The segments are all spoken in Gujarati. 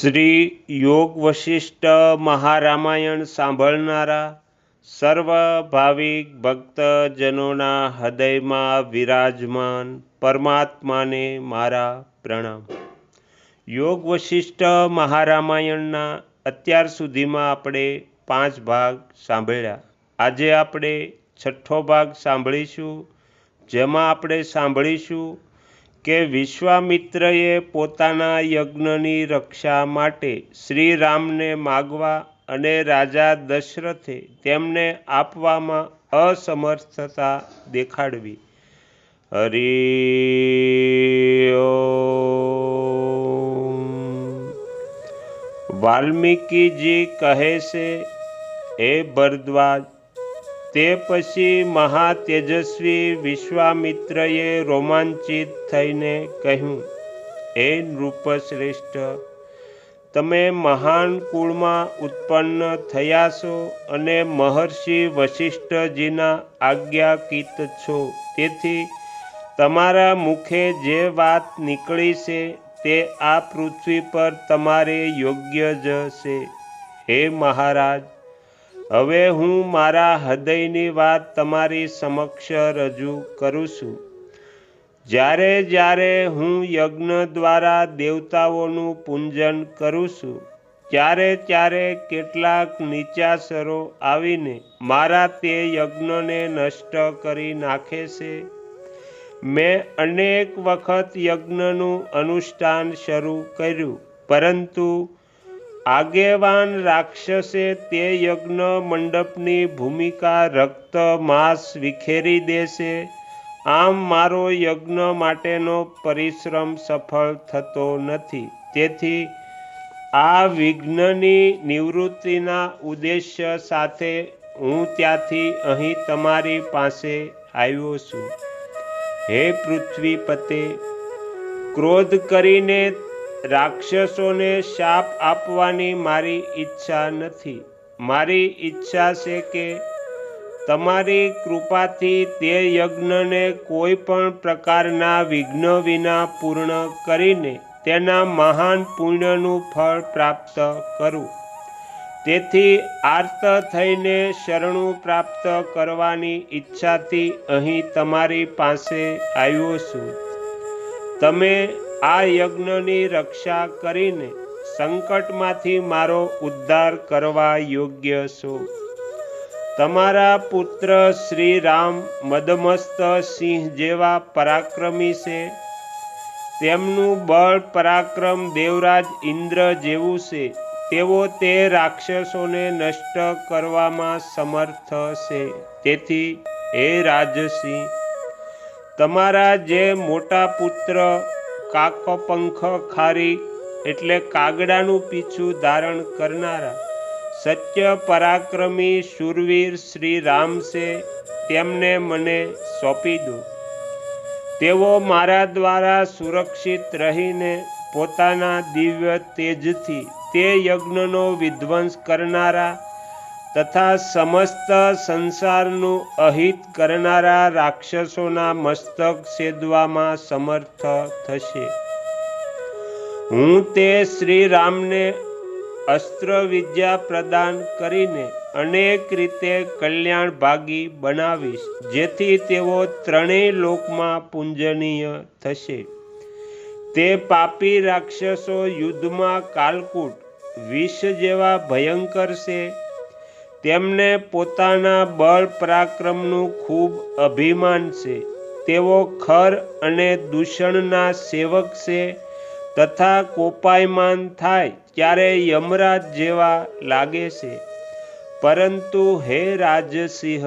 શ્રી યોગ વશિષ્ઠ મહારામાયણ સાંભળનારા સર્વ ભાવિક ભક્તજનોના હૃદયમાં વિરાજમાન પરમાત્માને મારા પ્રણામ. યોગ વશિષ્ઠ મહારામાયણના અત્યાર સુધીમાં આપણે પાંચ ભાગ સાંભળ્યા. આજે આપણે છઠ્ઠો ભાગ સાંભળીશું. જેમાં આપણે સાંભળીશું કે વિશ્વામિત્રએ પોતાના યજ્ઞની રક્ષા માટે શ્રીરામને માગવા અને રાજા દશરથે તેમને આપવામાં અસમર્થતા દેખાડવી. હરિ વાલ્મીકીજી કહે છે, હે ભરદ્વાજ તે પછી મહાતેજસ્વી વિશ્વામિત્રએ રોમાંચિત થઈને કહ્યું, હે નૃપશ્રેષ્ઠ, તમે મહાન કુળમાં ઉત્પન્ન થયા છો અને મહર્ષિ વશિષ્ઠજીના આજ્ઞાકિત છો. તેથી તમારા મુખે જે વાત નીકળી છે તે આ પૃથ્વી પર તમારે યોગ્ય જ છે. હે મહારાજ હવે હું મારા હૃદયની વાત તમારી સમક્ષ રજૂ કરું છું. જ્યારે જ્યારે હું યજ્ઞ દ્વારા દેવતાઓનું પૂંજન કરું છું, ત્યારે ત્યારે કેટલાક નીચાસરો આવીને મારા તે યજ્ઞને નષ્ટ કરી નાખે છે. મેં અનેક વખત યજ્ઞનું અનુષ્ઠાન શરૂ કર્યું, પરંતુ આગેવાન રાક્ષસે તે યજ્ઞ મંડપની ભૂમિકા રક્ત માંસ વિખેરી દેશે. આમ મારો યજ્ઞ માટેનો પરિશ્રમ સફળ થતો નથી. તેથી આ વિઘ્નની નિવૃત્તિના ઉદ્દેશ્ય સાથે હું ત્યાંથી અહીં તમારી પાસે આવ્યો છું. હે પૃથ્વીપતે, ક્રોધ કરીને રાક્ષસોને શાપ આપવાની મારી ઈચ્છા નથી. મારી ઈચ્છા છે કે તમારી કૃપાથી તે યજ્ઞને કોઈ પણ પ્રકારના વિઘ્ન વિના પૂર્ણ કરીને તેના મહાન પુણ્યનું ફળ પ્રાપ્ત કરું. તેથી આર્ત થઈને શરણું પ્રાપ્ત કરવાની ઈચ્છાથી અહીં તમારી પાસે આવ્યો છું. તમે આ યજ્ઞની રક્ષા કરીને સંકટમાંથી મારો ઉદ્ધાર કરવા યોગ્ય છો. તમારા પુત્ર શ્રી રામ મદમસ્ત સિંહ જેવા પરાક્રમી છે. તેમનું બળ પરાક્રમ દેવરાજ ઇન્દ્ર જેવું છે. તેઓ તે રાક્ષસોને નષ્ટ કરવામાં સમર્થ છે. તેથી હે રાજસિંહ, તમારા જે મોટા પુત્ર કાકપંખ ખારી એટલે કાગડાનું પીછું ધારણ કરનારા. સત્ય પરાક્રમી શૂરવીર શ્રી રામ છે, તેમને મને સોંપી દો. તેઓ મારા દ્વારા સુરક્ષિત રહીને પોતાના દિવ્ય તેજથી તે યજ્ઞનો વિધ્વંસ કરનારા તથા સમસ્ત સંસારનું અહિત કરનારા રાક્ષસોના મસ્તક છેદવામાં સમર્થ થશે. હું તે શ્રી રામને અસ્ત્ર વિદ્યા પ્રદાન કરીને અનેક રીતે કલ્યાણ ભાગી બનાવીશ, જેથી તેઓ ત્રણેય લોકમાં પૂંજનીય થશે. તે પાપી રાક્ષસો યુદ્ધમાં કાલકૂટ, વિષ જેવા ભયંકર છે. તેમને પોતાના બળ પરાક્રમનું ખૂબ અભિમાન છે. તેઓ ખર અને દૂષણના સેવક છે તથા કોપાયમાન થાય ત્યારે યમરાજ જેવા લાગે છે. પરંતુ હે રાજસિંહ,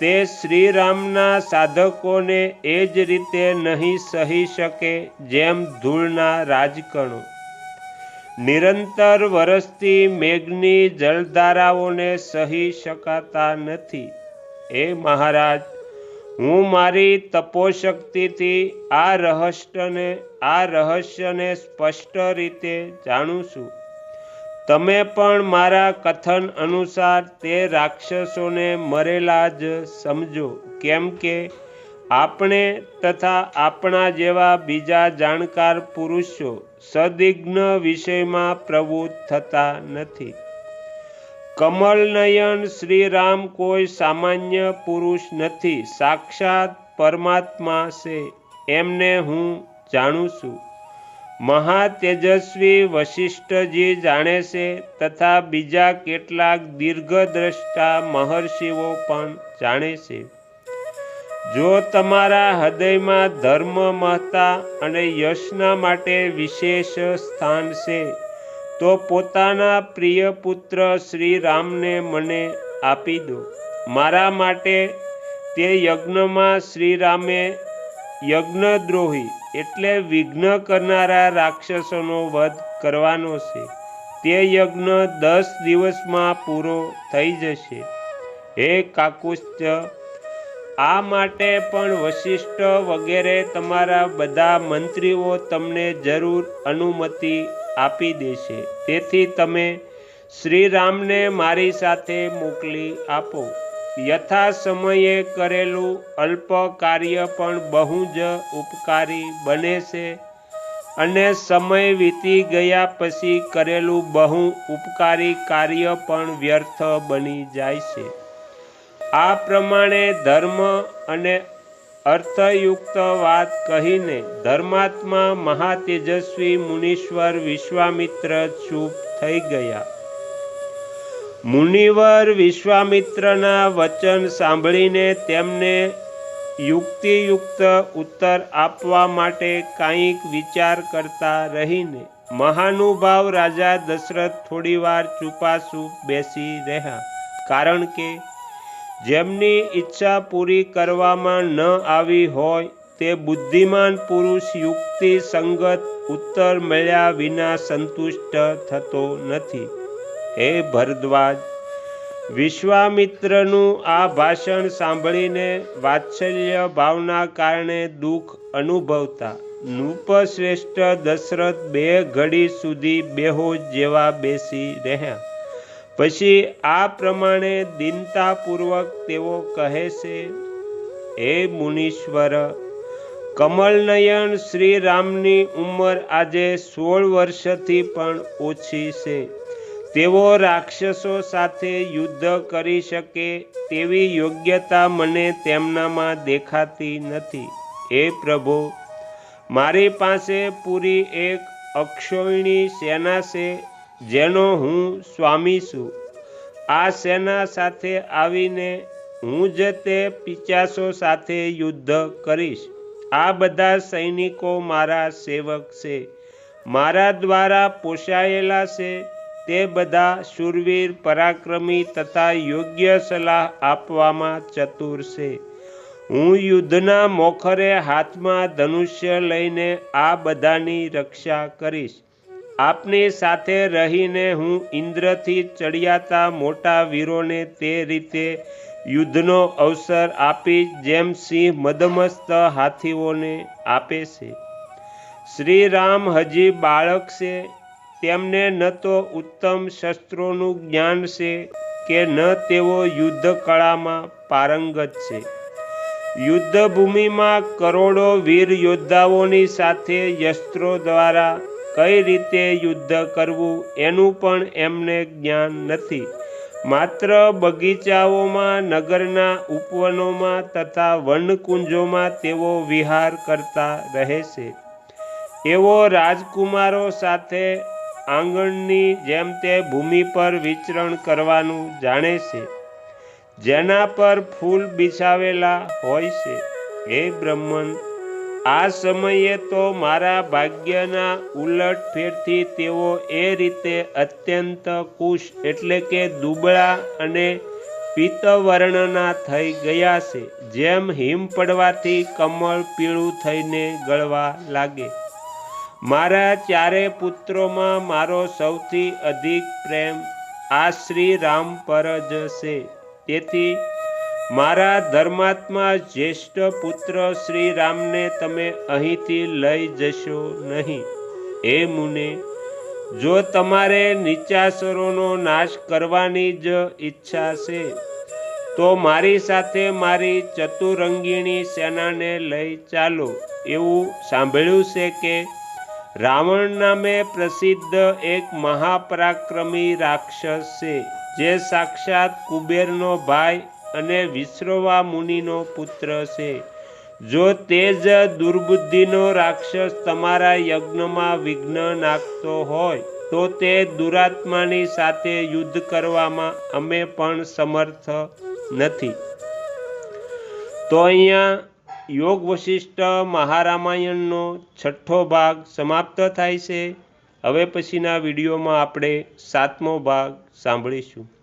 તે શ્રીરામના સાધકોને એ જ રીતે નહીં સહી શકે જેમ ધૂળના રાજકણો. નિરંતર વરસતી મેઘની જળધારાઓને સહી શકાતા નથી. એ મહારાજ, હું મારી તપોશક્તિથી આ રહસ્યને આ રહસ્યને સ્પષ્ટ રીતે જાણું છું. તમે પણ મારા કથન અનુસાર તે રાક્ષસોને મરેલા જ સમજો, કેમ કે આપણે તથા આપણા જેવા બીજા જાણકાર પુરુષો સદિગ્ન વિષયમાં પ્રવૃત્ત થતા નથી. કમલનયન શ્રીરામ કોઈ સામાન્ય પુરુષ નથી, સાક્ષાત પરમાત્મા છે, એમને હું જાણું છું. મહાતેજસ્વી વશિષ્ઠજી જાણે છે તથા બીજા કેટલાક દીર્ઘદ્રષ્ટા મહર્ષિઓ પણ જાણે છે. જો તમારા હૃદયમાં ધર્મ મહતા અને યશના માટે વિશેષ સ્થાન છે, તો પોતાના પ્રિય પુત્ર શ્રી રામને મને આપી દો. મારા માટે તે યજ્ઞમાં શ્રીરામે યજ્ઞદ્રોહી એટલે વિઘ્ન કરનારા રાક્ષસોનો વધ કરવાનો છે. તે યજ્ઞ દસ દિવસમાં પૂરો થઈ જશે. હે કાકુસ્ત્ય આ માટે પણ વશિષ્ઠ વગેરે તમારા બધા મંત્રીઓ તમને જરૂર અનુમતિ આપી દેશે. તેથી તમે શ્રીરામને મારી સાથે મોકલી આપો. યથા સમયે કરેલું અલ્પ કાર્ય પણ બહુ જ ઉપકારી બને છે અને સમય વીતી ગયા પછી કરેલું બહુ ઉપકારી કાર્ય પણ વ્યર્થ બની જાય છે. આ પ્રમાણે ધર્મ અને અર્થયુક્ત વાત કહીને ધર્માત્મા મહાતેજસ્વી મુનીશ્વર વિશ્વામિત્ર ચૂપ થઈ ગયા. મુનિવર વિશ્વામિત્રના વચન સાંભળીને તેમને યુક્તિયુક્ત ઉત્તર આપવા માટે કાંઈક વિચાર કરતા રહીને મહાનુભાવ રાજા દશરથ થોડીવાર ચૂપાચૂપ બેસી રહ્યા. કારણ કે જેમની ઈચ્છા પૂરી કરવામાં ન આવી હોય, તે બુદ્ધિમાન પુરુષ યુક્તિ સંગત ઉત્તર મળ્યા વિના સંતુષ્ટ થતો નથી. હે ભરદ્વાજ, વિશ્વામિત્રનું આ ભાષણ સાંભળીને વાત્સલ્ય ભાવના કારણે દુઃખ અનુભવતા નૃપશ્રેષ્ઠ દશરથ બે ઘડી સુધી બેહોશ જેવા બેસી રહ્યા. પછી આ પ્રમાણે દિનતાપૂર્વક તેઓ કહે છે, હે મુનીશ્વર, કમલનયન શ્રી રામની ઉંમર આજે સોળ વર્ષથી પણ ઓછી છે. તેઓ રાક્ષસો સાથે યુદ્ધ કરી શકે તેવી યોગ્યતા મને તેમનામાં દેખાતી નથી. હે પ્રભુ, મારી પાસે પૂરી એક અક્ષોયણી સેના છે જેનો હું સ્વામી છું. આ સેના સાથે આવીને હું જ તે પિચાસો સાથે યુદ્ધ કરીશ. આ બધા સૈનિકો મારા સેવક છે. મારા દ્વારા પોષાયેલા છે. તે બધા શૂરવીર, પરાક્રમી તથા યોગ્ય સલાહ આપવામાં ચતુર છે. હું યુદ્ધના મોખરે હાથમાં ધનુષ્ય લઈને આ બધાની રક્ષા કરીશ. આપની સાથે રહીને હું ઇન્દ્રથી ચડિયાતા મોટા વીરોને તે રીતે યુદ્ધનો અવસર આપી જેમ સિંહ મદમસ્ત હાથીઓને આપે છે. શ્રી રામ હજી બાળક છે, તેમને ન તો ઉત્તમ શસ્ત્રોનું જ્ઞાન છે કે ન તેઓ યુદ્ધ કળામાં પારંગત છે. યુદ્ધભૂમિમાં કરોડો વીર યોદ્ધાઓની સાથે યસ્ત્રો દ્વારા કઈ રીતે યુદ્ધ કરવું એનું પણ એમને જ્ઞાન નથી. માત્ર બગીચાઓમાં, નગરના ઉપવનોમાં તથા વનકુંજોમાં તેઓ વિહાર કરતા રહે છે. એવો રાજકુમારો સાથે આંગણની જેમ તે ભૂમિ પર વિચરણ કરવાનું જાણે છે. જેના પર ફૂલ બિછાવેલા હોય છે. હે બ્રહ્મન આ સમયે તો મારા ભાગ્યના ઉલટ ફેરથી તેઓ એ રીતે અત્યંત કુશ એટલે કે દુબળા અને પિત્તવર્ણના થઈ ગયા છે. જેમ હિમ પડવાથી કમળ પીળું થઈને ગળવા લાગે. મારા ચારે પુત્રોમાં મારો સૌથી અધિક પ્રેમ આ શ્રી રામ પર જ છે. તેથી મારા ધર્માત્મા જ્યેષ્ઠ પુત્ર શ્રી રામને તમે અહીંથી લઈ જશો નહીં. એ મુને, જો તમારે નીચાસરોનો નાશ કરવાની જ ઈચ્છા છે, તો મારી સાથે મારી ચતુરંગીણી સેનાને લઈ ચાલો. એવું સાંભળ્યું છે કે રાવણ નામે પ્રસિદ્ધ એક મહાપરાક્રમી રાક્ષસ છે, જે સાક્ષાત કુબેરનો ભાઈ અને વિશ્રવા મુનિનો પુત્ર છે. જો તે જ દુર્બુદ્ધિનો રાક્ષસ તમારા યજ્ઞમાં વિઘ્ન નાખતો હોય, તો તે દુરાત્માની સાથે યુદ્ધ કરવામાં અમે પણ સમર્થ નથી. તો અહીંયા યોગ વશિષ્ઠ મહારામાયણનો છઠ્ઠો ભાગ સમાપ્ત થાય છે. હવે પછીના વિડીયોમાં આપણે સાતમો ભાગ સાંભળીશું.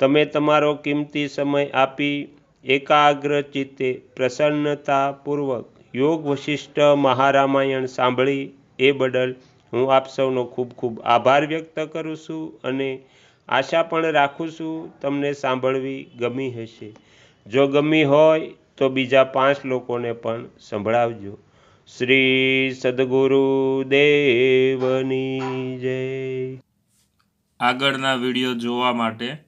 તમે તમારો કિંમતી સમય આપી એકાગ્ર ચિત્તે પ્રસન્નતાપૂર્વક યોગ વશિષ્ઠ મહારામાયણ સાંભળી એ બદલ હું આપ સૌનો ખૂબ ખૂબ આભાર વ્યક્ત કરું છું અને આશા પણ રાખું છું તમને સાંભળવી ગમી હશે. જો ગમી હોય તો બીજા પાંચ લોકોને પણ સંભળાવજો. શ્રી સદગુરુ દેવની જય. આગળના વીડિયો જોવા માટે